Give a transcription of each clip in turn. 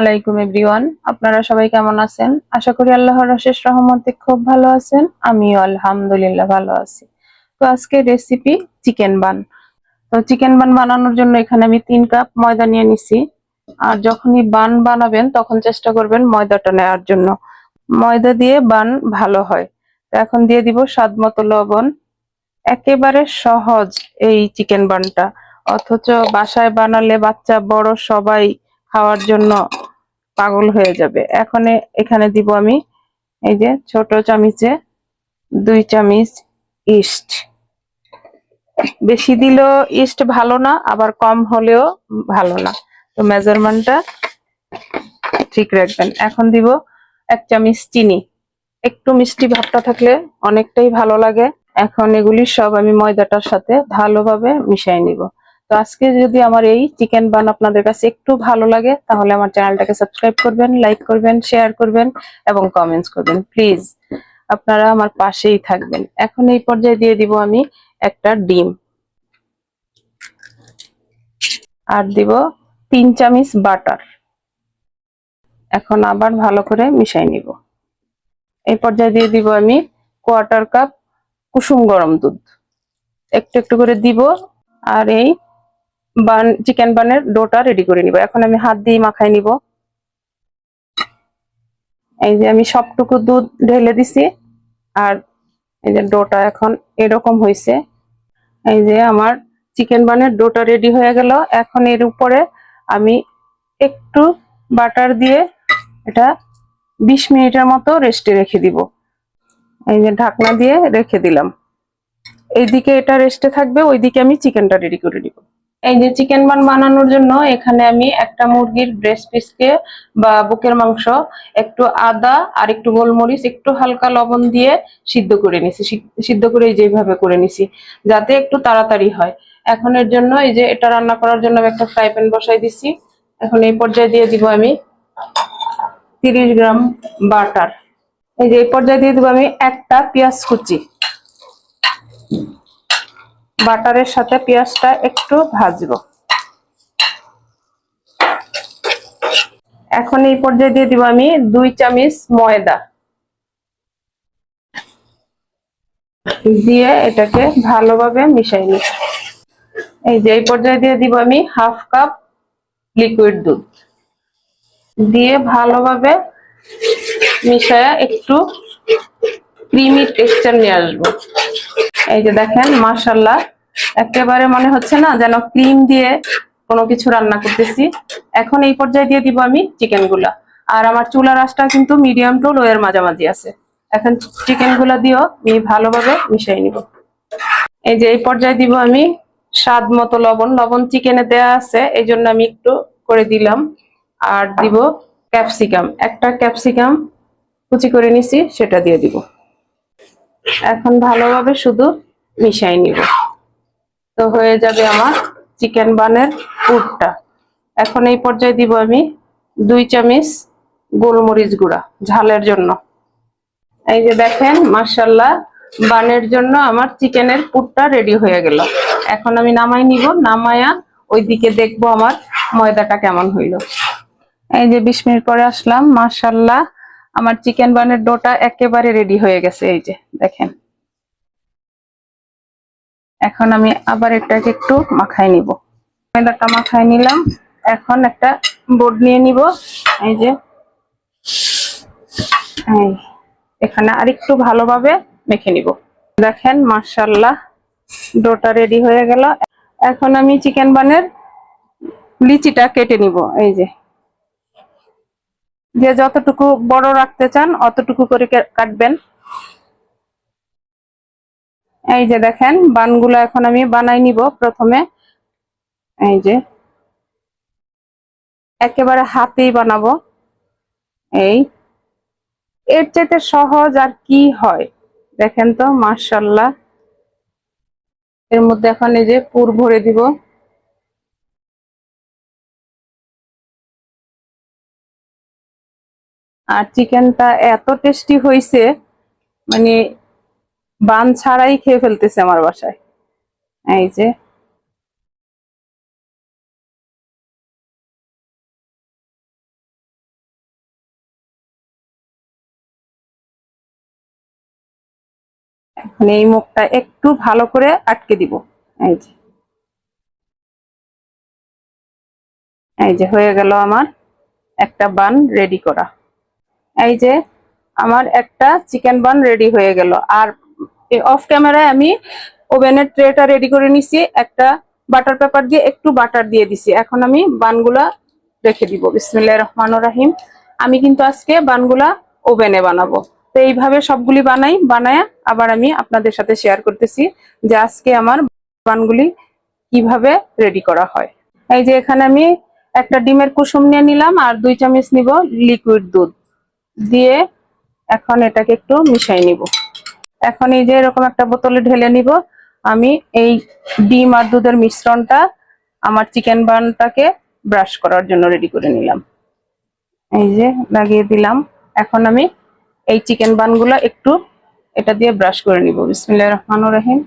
আলাইকুম এভরিওয়ান। আপনারা সবাই কেমন আছেন? আশা করি আল্লাহর অশেষ রহমতে খুব ভালো আছেন। আমিও আলহামদুলিল্লাহ ভালো আছি। তো আজকে রেসিপি চিকেন বান তো চিকেন বান বানানোর জন্য এখানে আমি তিন কাপ ময়দা নিয়ে নিছি। আর যখনই বান বানাবেন, তখন চেষ্টা করবেন ময়দাটা নেওয়ার জন্য। ময়দা দিয়ে বান ভালো হয়। তো এখন দিয়ে দিব স্বাদ মতো লবণ। একেবারে সহজ এই চিকেন বানটা অথচ বাসায় বানালে বাচ্চা, বড় সবাই খাওয়ার জন্য পাগল হয়ে যাবে। এখন এখানে দিব আমি এই যে ছোট চামিচে দুই চামিচ ইস্ট। বেশি দিলেও ইস্ট ভালো না, আবার কম হলেও ভালো না। তো মেজারমেন্টটা ঠিক রাখবেন। এখন দিব এক চামিচ চিনি। একটু মিষ্টি ভাবটা থাকলে অনেকটাই ভালো লাগে। এখন এগুলি সব আমি ময়দাটার সাথে ভালোভাবে মিশিয়ে নিব। তো আজকে যদি আমার এই চিকেন বান আপনাদের কাছে একটু ভালো লাগে, তাহলে আমার চ্যানেলটাকে সাবস্ক্রাইব করবেন, লাইক করবেন, শেয়ার করবেন এবং কমেন্টস করবেন। প্লিজ আপনারা আমার পাশেই থাকবেন। এখন এই পর্যায়ে দিয়ে দিব আমি একটা ডিম। আর দিব তিন চামচ বাটার। এখন আবার ভালো করে মিশাই নিব। এই পর্যায়ে দিয়ে দিব আমি কোয়ার্টার কাপ কুসুম গরম দুধ। একটু একটু করে দিব। আর এই বান চিকেন বানের ডোটা রেডি করে নিব। এখন আমি হাত দিয়ে মাখাই নিব। এই যে আমি সবটুকু দুধ ঢেলে দিছি, আর এই যে ডোটা এখন এরকম হয়েছে এই যে আমার চিকেন বানের ডোটা রেডি হয়ে গেল। এখন এর উপরে আমি একটু বাটার দিয়ে এটা বিশ মিনিটের মতো রেস্টে রেখে দিব। এই যে ঢাকনা দিয়ে রেখে দিলাম। এইদিকে এটা রেস্টে থাকবে, ওইদিকে আমি চিকেনটা রেডি করে দিব এই যে চিকেন বান বানানোর জন্য এখানে আমি একটা মুরগির ব্রেস্ট পিসকে বা বুকের মাংস, একটু আদা আর একটু গোলমরিচ, একটু হালকা লবণ দিয়ে সিদ্ধ করে নিছি সিদ্ধ- করে যেভাবে করে নিছি, যাতে একটু তাড়াতাড়ি হয়। এখন এর জন্য এই যে এটা রান্না করার জন্য আমি একটা ফ্রাই প্যান বসাই দিছি। এখন এই পর্যায়ে দিয়ে দিব আমি তিরিশ গ্রাম বাটার। এই যে এই পর্যায়ে দিয়ে দিব আমি একটা পেঁয়াজ কুচি। বাটারের সাথে পেঁয়াজটা একটু ভাজবো। এখন এই পর্যায়ে দিয়ে দিব আমি দুই চামচ ময়দা। দিয়ে এটাকে ভালোভাবে মিশাই নিই এই যে এই পর্যায়ে দিয়ে দিব আমি হাফ কাপ লিকুইড দুধ। দিয়ে ভালোভাবে মিশায়া একটু ক্রিমি টেক্সচার নিয়ে আসব। এই যে দেখেন মাশাল্লাহ একেবারে মনে হচ্ছে না যেন ক্রিম দিয়ে কোনো কিছু রান্না করতেছি। এখন এই পর্যায়ে দিয়ে দিব আমি চিকেনগুলা আর আমার চুলার আঁচটা কিন্তু মিডিয়াম টু লো এর মাঝামাঝি আছে। এখন চিকেনগুলা দিয়েও আমি ভালোভাবে মিশিয়ে নিব। এই যে এই পর্যায়ে দিব আমি স্বাদ মতো লবণ। লবণ চিকেনে দেয়া আছে, এই জন্য আমি একটু করে দিলাম। আর দিব ক্যাপসিকাম। একটা ক্যাপসিকাম কুচি করে নিছি, সেটা দিয়ে দিব। এখন ভালোভাবে শুধু মিশাই নিব। তো হয়ে যাবে আমার চিকেন বানের পুরটা। এখন এই পর্যায়ে দিব আমি দুই চামচ গোলমরিচ গুঁড়া ঝালের জন্য। এই যে দেখেন মার্শাল্লাহ বানের জন্য আমার চিকেনের পুরটা রেডি হয়ে গেল। এখন আমি নামাই নিব, নামায়া ওইদিকে দেখব আমার ময়দাটা কেমন হইল। এই যে বিশ মিনিট পরে আসলাম মার্শাল্লাহ আমার চিকেন বানের ডোটা একেবারে রেডি হয়ে গেছে, এই যে, দেখেন। এখন আমি আবার এটাকে একটু মাখাই নিব। ময়দাটা মাখাই নিলাম। এখন একটা বোর্ড নিয়ে নিব। এই যে। এখানে আরেকটু ভালোভাবে মেখে নিব। দেখেন মার্শাল্লাহ ডোটা রেডি হয়ে গেল। এখন আমি চিকেন বানের লিচিটা কেটে নিব, এই যে। যে যতটুকু বড় রাখতে চান, অতটুকু করে কাটবেন। এই যে দেখেন, বানগুলো এখন আমি বানাই নিব প্রথমে। এই যে, একেবারে হাতেই বানাবো। এই, এর চাইতে সহজ আর কি হয়? দেখেন তো মার্শাল্লাহ এর মধ্যে এখন এই যে পুর ভরে দিব। আর চিকেনটা এত টেস্টি হয়েছে মানে বান ছাড়াই খেয়ে ফেলতেছে আমার বাসায়। এই যে। এই মুখটা একটু ভালো করে আটকে দিব। এই যে। এই যে হয়ে গেল আমার একটা বান রেডি করা। এই যে আমার একটা চিকেন বান রেডি হয়ে গেল। আর অফ ক্যামেরায় আমি ওভেনের ট্রেটা রেডি করে নিছি, একটা বাটার পেপার দিয়ে একটু বাটার দিয়ে দিছি। এখন আমি বানগুলা রেখে দিব। বিসমিল্লাহ রহমান রাহিম। আমি কিন্তু আজকে বানগুলা ওভেনে বানাবো। তো এইভাবে সবগুলি বানাই, বানায় আবার আমি আপনাদের সাথে শেয়ার করতেছি যে আজকে আমার বানগুলি কীভাবে রেডি করা হয়। এই যে এখানে আমি একটা ডিমের কুসুম নিয়ে নিলাম আর দুই চামচ নিব লিকুইড দুধ। দিয়ে এখন এটাকে একটু মিশাই নিব। এখন এই যে এরকম একটা বোতলে ঢেলে নিব। আমি এই ডিম আর দুধের মিশ্রণটা আমার চিকেন বানটাকে ব্রাশ করার জন্য রেডি করে নিলাম। এই যে লাগিয়ে দিলাম। এখন আমি এই চিকেন বানগুলো একটু এটা দিয়ে ব্রাশ করে নিব। বিসমিল্লাহ রহমান রহিম।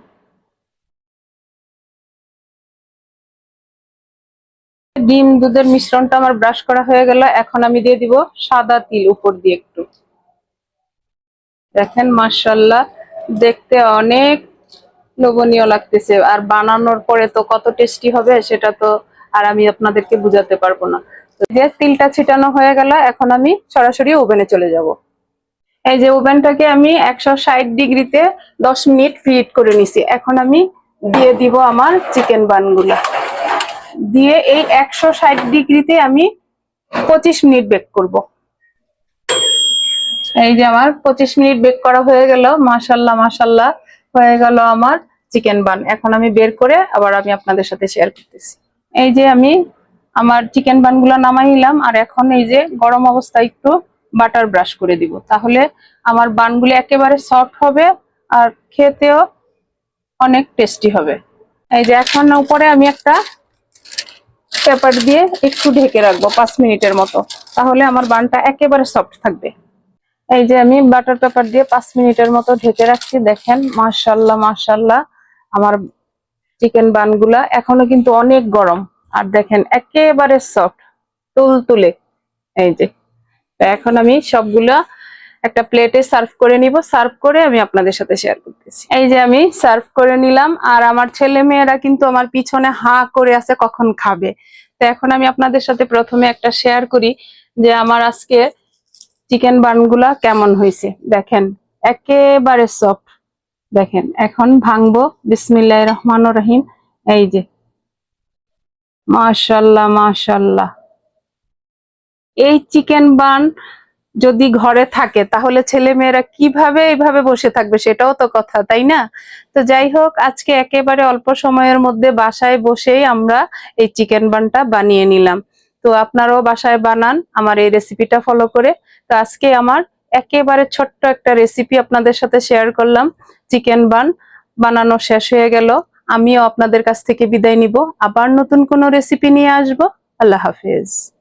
ডিম দুধের মিশ্রণটা আমার ব্রাশ করা হয়ে গেল। এখন আমি দিয়ে দিব সাদা তিল উপর দিয়ে একটু। দেখেন মার্শাল্লাহ দেখতে অনেক লোভনীয় লাগতেছে। আর বানানোর পরে তো কত টেস্টি হবে সেটা তো আর আমি আপনাদেরকে বুঝাতে পারব না। তিলটা ছিটানো হয়ে গেল, এখন আমি সরাসরি ওভেনে চলে যাব। এই যে ওভেনটাকে আমি একশো ষাট ডিগ্রিতে দশ মিনিট ফ্রিট করে নিছি। এখন আমি দিয়ে দিব আমার চিকেন বানগুলা দিয়ে এই একশো ষাট ডিগ্রিতে আমি পঁচিশ মিনিট বেক করব। এই যে আমার পঁচিশ মিনিট বেক করা হয়ে গেল, মাশাল্লাহ মাশাল্লাহ, হয়ে গেল আমার চিকেন বান। এখন আমি বের করে আবার আমি আপনাদের সাথে শেয়ার করতেছি। এই যে আমি আমার চিকেন বানগুলো নামাই নিলাম, আর এখন এই যে গরম অবস্থায় একটু বাটার ব্রাশ করে দিব। তাহলে আমার বানগুলো একেবারে সফট হবে, আর খেতেও অনেক টেস্টি হবে। এই যে এখন উপরে আমি একটা পেপার দিয়ে একটু ঢেকে রাখব পাঁচ মিনিটের মতো। তাহলে আমার বানটা একেবারে সফট থাকবে। এই যে আমি বাটার পেপার দিয়ে পাঁচ মিনিটের মতো ঢেকে রাখছি, দেখেন মাশাল্লাহ মার্শাল্লাহ আমার চিকেন বানগুলা এখনও কিন্তু অনেক গরম। আর দেখেন, একেবারে সফট তুল তুলে এই যে এখন আমি সবগুলা একটা প্লেটে সার্ভ করে নিব সার্ভ করে আমি আপনাদের সাথে শেয়ার করতেছি। এই যে আমি সার্ভ করে নিলাম, আর আমার ছেলে মেয়েরা কিন্তু আমার পিছনে হা করে আছে, কখন খাবে। তো এখন আমি আপনাদের সাথে প্রথমে একটা শেয়ার করি যে আমার আজকে চিকেন বানগুলা কেমন হয়েছে। দেখেন, একেবারে সফট দেখেন, এখন ভাঙবো। বিসমিল্লাহ রহমান রহিম। এই যে, মাশাল্লাহ মাশাল্লাহ। এই চিকেন বান যদি ঘরে থাকে, তাহলে ছেলে মেয়েরা কীভাবে এইভাবে বসে থাকবে সেটাও তো কথা, তাই না? তো যাই হোক, আজকে একেবারে অল্প সময়ের মধ্যে বাসায় বসেই আমরা এই চিকেন বানটা বানিয়ে নিলাম। তো আপনারাও বাসায় বানান আমার এই রেসিপিটা ফলো করে। তো আজকে আমার একেবারে ছোট্ট একটা রেসিপি আপনাদের সাথে শেয়ার করলাম। চিকেন বান বানানো শেষ হয়ে গেল। আমিও আপনাদের কাছ থেকে বিদায় নিব। আবার নতুন কোনো রেসিপি নিয়ে আসব। আল্লাহ হাফেজ।